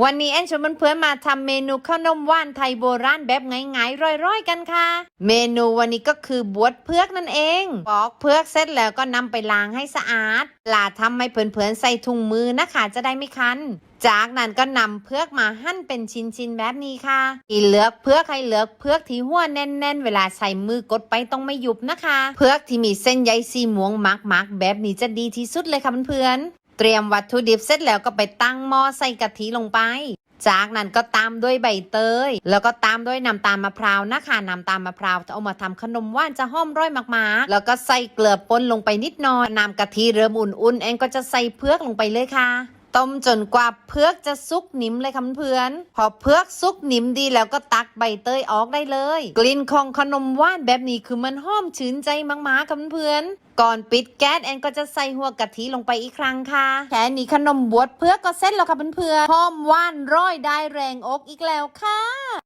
วันนี้แอนชวนเพื่อนมาทำเมนูข้าวนมว่านไทยโบราณแบบง่ายๆร่อยๆกันค่ะ เมนูวันนี้ก็คือบวชเพือกนั่นเองปอกเพือกเสร็จแล้วก็นำไปล้างให้สะอาดลาทำให้เพื่อนๆใส่ถุงมือนะคะจะได้ไม่คันจากนั้นก็นำเพือกมาหั่นเป็นชิ้นๆแบบนี้ค่ะอีเลือกเพือกให้เลือกเพือกที่หัวแน่น ๆ เวลาใส่มือกดไปต้องไม่ยุบนะคะ เพือกที่มีเส้นใยสีม่วงมักๆแบบนี้จะดีที่สุดเลยค่ะเพื่อนๆ เตรียมวัตถุดิบเสร็จแล้วก็ไปตั้งหม้อใส่กะทิลงไป จากนั้นก็ตามด้วยใบเตย แล้วก็ตามด้วยน้ำตาลมะพร้าวนะคะน้ำตาลมะพร้าวจะเอามาทำขนมหว่านจะหอมร่อยมากๆ แล้วก็ใส่เกลือป่นลงไปนิดหน่อยน้ำกะทิเริ่มอุ่นๆเองก็จะใส่เพือกลงไปเลยค่ะ ต้มจนกว่าเพือกจะสุกนิ่มเลยค่ะเพื่อนพอเพือกสุกนิ่มดีแล้วก็ตักใบเตยออกได้เลย กลิ่นของขนมหว่านแบบนี้คือมันหอมชื้นใจมากๆค่ะเพื่อนก่อนปิดแก๊สแอนก็จะใส่หัวกะทิลงไปอีกครั้งค่ะแค่นี้ขนมบวชเพือกก็เสร็จแล้วค่ะเพื่อนๆหอมหว่านร้อยได้แรงอกอีกแล้วค่ะ